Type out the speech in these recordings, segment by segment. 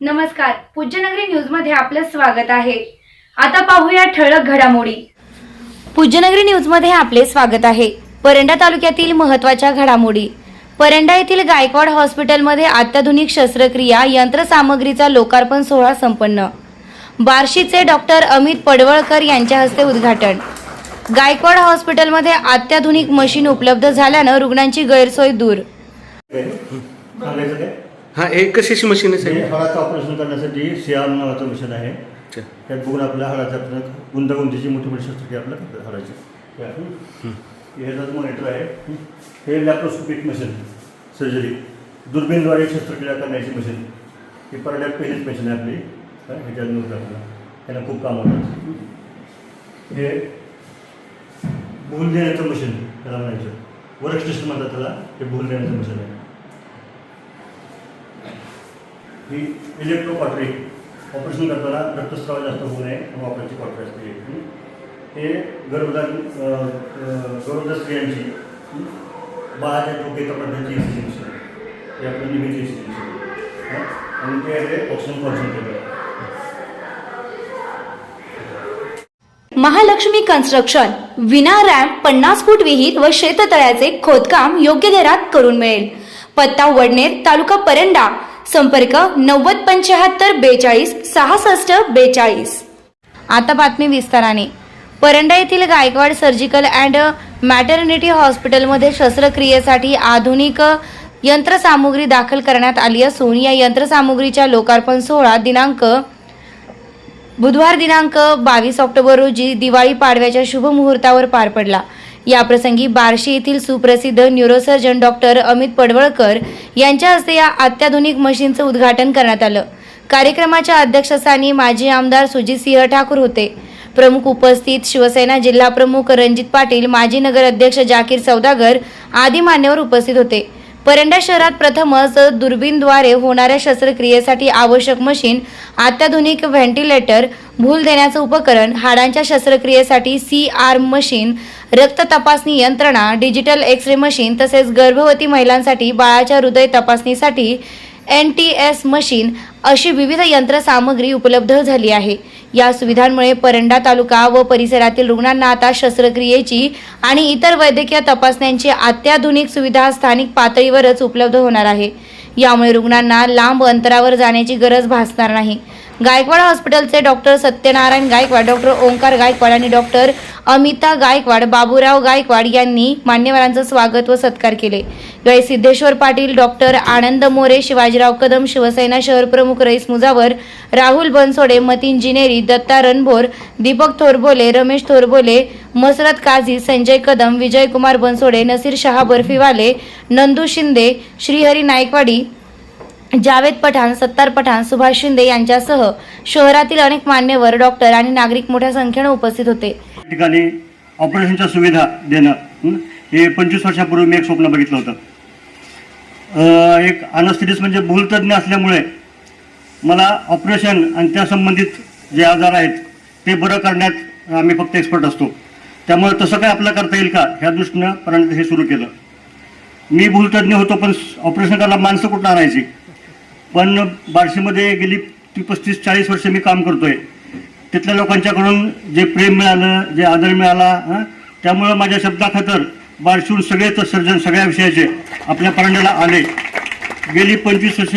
नमस्कार पूज्यनगरी न्यूजमध्ये आपलं स्वागत आहे. आता पाहूया ठळक घडामोडी. पूज्यनगरी न्यूजमध्ये आपले स्वागत आहे. परंडा तालुक्यातील महत्त्वाच्या घडामोडी. परंडा येथील गायकवाड हॉस्पिटलमध्ये अत्याधुनिक शस्त्रक्रिया यंत्रसामग्रीचा लोकार्पण सोहळा संपन्न. बार्शीचे डॉक्टर अमित पडवळकर यांच्या हस्ते उद्घाटन. गायकवाड हॉस्पिटलमध्ये अत्याधुनिक मशीन उपलब्ध झाल्यानं रुग्णांची गैरसोय दूर. हा एक कशाची मशीन आहे हे साहेब हाडाचं ऑपरेशन करण्यासाठी सियाम नावाचं मशीन आहे. अच्छा. त्यात बघून आपल्या हाडाच्या आपलं गुंतागुंतीची मोठी मोठी शस्त्रक्रिया आपल्या करतात हाडाची हं. हे ह्याचं मॉनिटर आहे. हं. हे लॅप्रोस्कोपिक मशीन सर्जरी दुर्बीनद्वारे शस्त्रक्रिया करण्याची मशीन ही परड्यात पहिलीच मशीन आहे आपली. हं, ह्याच्यात नोंद आपल्याला त्यांना खूप काम होतं. हं. हे भूल देण्याचं मशीन त्याला म्हणायचं. वर्क स्टेशन म्हणतात त्याला हे भूल देण्याचं मशीन आहे. ही इलेक्ट्रो कॉटरी ऑपरेशन करताना रक्तस्राव जास्त होऊ नये वापरायची कॉटरी असते हे. गर्भधान गर्भधार स्त्रियांची बाळाच्या टोके कपड्यांची ECG हे आपलं निमित्त ECG आणि ते आहे ऑक्सिजन कॉन्सन्ट्रेटर महालक्ष्मी कन्स्ट्रक्शन विना रॅम्प पन्नास फूट विहीर व शेततळ्याचे खोदकाम योग्य दरात करून मिळेल. पत्ता वडनेर तालुका परंडा. संपर्क नव्वद पंच्याहत्तर बेचाळीस सहासष्ट बेचाळीस. आता बातमी विस्ताराने. परंडा येथील गायकवाड सर्जिकल अँड मॅटर्निटी हॉस्पिटलमध्ये शस्त्रक्रियेसाठी आधुनिक यंत्रसामुग्री दाखल करण्यात आली असून या यंत्रसामुग्रीच्या लोकार्पण सोहळा दिनांक बुधवार दिनांक बावीस ऑक्टोबर रोजी दिवाळी पाडव्याच्या शुभमुहूर्तावर पार पडला. याप्रसंगी बार्शी येथील सुप्रसिद्ध न्यूरोसर्जन डॉक्टर अमित पडवळकर यांच्या हस्ते या अत्याधुनिक मशीनचं उद्घाटन करण्यात आलं. कार्यक्रमाच्या अध्यक्षस्थानी माजी आमदार सुजितसिंह ठाकूर होते. प्रमुख उपस्थित शिवसेना जिल्हा प्रमुख रणजित पाटील माजी नगर अध्यक्ष जाकीर सौदागर आदी मान्यवर उपस्थित होते. परंडा शहरात प्रथमच दुर्बीनद्वारे होणाऱ्या शस्त्रक्रियेसाठी आवश्यक मशीन अत्याधुनिक व्हेंटिलेटर भूल देण्याचं उपकरण हाडांच्या शस्त्रक्रियेसाठी सी आर्म मशीन रक्त तपासणी यंत्रणा डिजिटल एक्स रे मशीन तसेच गर्भवती महिलांसाठी बाळाच्या हृदय तपासणीसाठी एन टी एस मशीन अशी विविध यंत्रसामग्री उपलब्ध झाली आहे. या सुविधांमुळे परंडा तालुका व परिसरातील रुग्णांना आता शस्त्रक्रियेची आणि इतर वैद्यकीय तपासण्यांची अत्याधुनिक सुविधा स्थानिक पातळीवरच उपलब्ध होणार आहे. यामुळे रुग्णांना लांब अंतरावर जाण्याची गरज भासणार नाही. गायकवाड हॉस्पिटलचे डॉक्टर सत्यनारायण गायकवाड डॉक्टर ओंकार गायकवाड आणि डॉक्टर अमिता गायकवाड बाबूराव गायकवाड यांनी मान्यवरांचं स्वागत व सत्कार केले. यावेळी सिद्धेश्वर पाटील डॉक्टर आनंद मोरे शिवाजीराव कदम शिवसेना शहर प्रमुख रईस मुजावर राहुल बनसोडे मतीन जिनेरी दत्ता रणभोर दीपक थोरबोले रमेश थोरबोले मसरत काझी संजय कदम विजयकुमार बनसोडे नसीर शहा बर्फीवाले नंदू शिंदे श्रीहरी नायकवाडी जावेद पठाण सत्तार पठाण सुभाष शिंदे यांच्यासह शहरातील अनेक मान्यवर डॉक्टर आणि नागरिक मोठ्या संख्येने उपस्थित होते. ठिकाणी ऑपरेशनच्या सुविधा देणं हे पंचवीस वर्षापूर्वी मी एक स्वप्न बघितलं होतं. एक अनस्थितीस म्हणजे भूलतज्ञ असल्यामुळे मला ऑपरेशन आणि त्यासंबंधित जे आजार आहेत ते बरं करण्यात आम्ही फक्त एक्सपर्ट असतो. त्यामुळे तसं काय आपलं करता येईल का? ह्या दृष्टीनं परंतु हे सुरू केलं. मी भूलतज्ञ होतो पण ऑपरेशन करायला माणसं कुठं आणायची? पण बार्शीमध्ये गेली ती पस्तीस चाळीस वर्ष मी काम करतो आहे तिथल्या लोकांच्याकडून जे प्रेम मिळालं जे आदर मिळाला त्यामुळं माझ्या शब्दाखातर बारशूर सगळेच सर्जन सगळ्या विषयाचे आपल्या परांड्याला आले. गेली पंचवीस वर्ष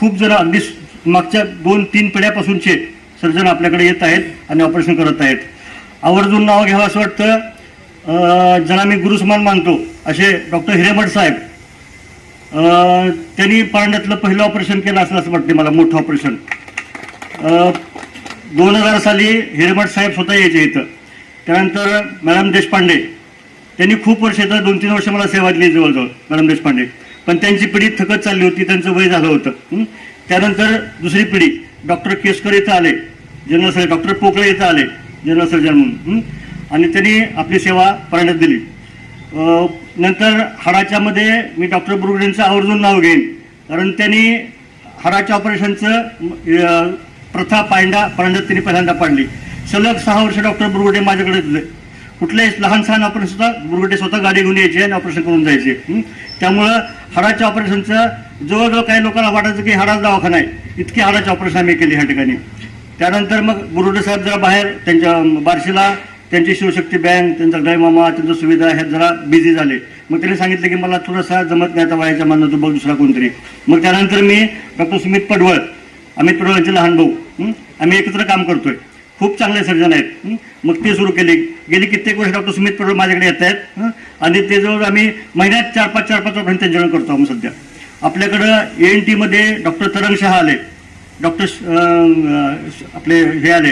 खूप जण अगदी मागच्या दोन तीन पिढ्यापासूनचे सर्जन आपल्याकडे येत आहेत आणि ऑपरेशन करत आहेत. आवर्जून नाव घ्यावं असं वाटतं. ज्यांना मी गुरुसमान मानतो असे डॉक्टर हिरेमठ साहेब त्यांनी परांड्यातलं पहिलं ऑपरेशन केलं असं असं वाटते मला मोठं ऑपरेशन. दोन हजार साली हिरेमठ साहेब स्वतः यायचे इथं. त्यानंतर मॅडम देशपांडे त्यांनी खूप वर्ष इथं दोन तीन वर्ष मला सेवा दिली जवळजवळ मॅडम देशपांडे. पण त्यांची पिढी थकत चालली होती त्यांचं वय झालं होतं. त्यानंतर दुसरी पिढी डॉक्टर केसकर इथं आले जनरल सर्जन डॉक्टर पोकळे इथं आले जनरल सर्जन म्हणून. आणि त्यांनी आपली सेवा परांड्यात दिली. नंतर हाडाच्यामध्ये मी डॉक्टर बुरुगडेंचं आवर्जून नाव घेईन. कारण त्यांनी हाडाच्या ऑपरेशनचं प्रथा पांडा परांड्यात त्यांनी पहिल्यांदा पाडली. सलग सहा वर्ष डॉक्टर बुरुगडे माझ्याकडे कुठल्याही लहान सहान ऑपरेशन सुद्धा बुरगटे स्वतः गाडी घेऊन यायचे आणि ऑपरेशन करून जायचे. त्यामुळं हाडाच्या ऑपरेशनचं जवळजवळ काही लोकांना वाटायचं की हाडाचा दवाखाना आहे. इतकी हाडाचे ऑपरेशन आम्ही केली ह्या ठिकाणी. त्यानंतर मग बुरुडे साहेब जरा बाहेर त्यांच्या बार्शीला त्यांची शिवशक्ती बँक त्यांचा गळमामा त्यांच्या सुविधा ह्यात जरा बिझी झाले. मग त्यांनी सांगितलं की मला थोडासा जमत नाही आता वयाच्या मानतो बघ दुसरा कोणतरी. मग त्यानंतर मी डॉक्टर सुमित पडवळ अमित पडवळ यांचे लहान भाऊ. आम्ही एकत्र काम करतोय. खूप चांगले सर्जन आहेत. मग ते सुरू केले. गेली कित्येक वर्ष डॉक्टर सुमित पडवळ माझ्याकडे येत आहेत. आणि ते जवळ आम्ही महिन्यात चार पाच चार पाच ऑपरेशन त्यांच्याकडे करतो आम्ही सध्या. आपल्याकडं ए एन टीमध्ये डॉक्टर तरंग शहा आले. डॉक्टर आपले हे आले.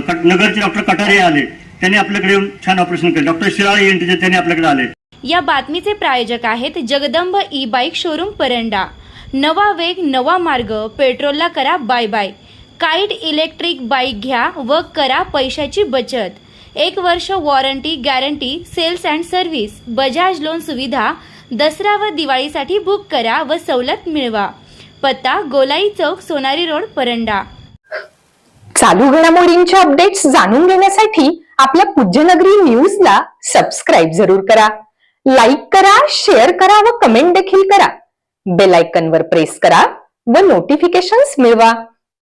कट- नगरचे डॉक्टर कटारे आले. त्यांनी आपल्याकडे येऊन छान ऑपरेशन केले. डॉक्टर शिराळे एन टीचे त्यांनी आपल्याकडे आले. या बातमीचे प्रायोजक आहेत Jagdamb e bike showroom Paranda. नवा वेग नवा मार्ग. पेट्रोलला करा bye bye. Kite electric bike घ्या व करा पैशाची बचत. एक वर्ष warranty guarantee sales and service Bajaj loan सुविधा दसरा व दिवाळीसाठी बुक करा व सवलत मिळवा. पत्ता गोलाई चौक सोनारी रोड परंडा. चालू घडामोडींचे अपडेट्स जाणून घेण्यासाठी आपल्या पूज्यनगरी न्यूजला सबस्क्राईब जरूर करा. लाईक करा शेअर करा व कमेंट देखील करा. बेल आयकनवर प्रेस करा व नोटिफिकेशन्स मिळवा.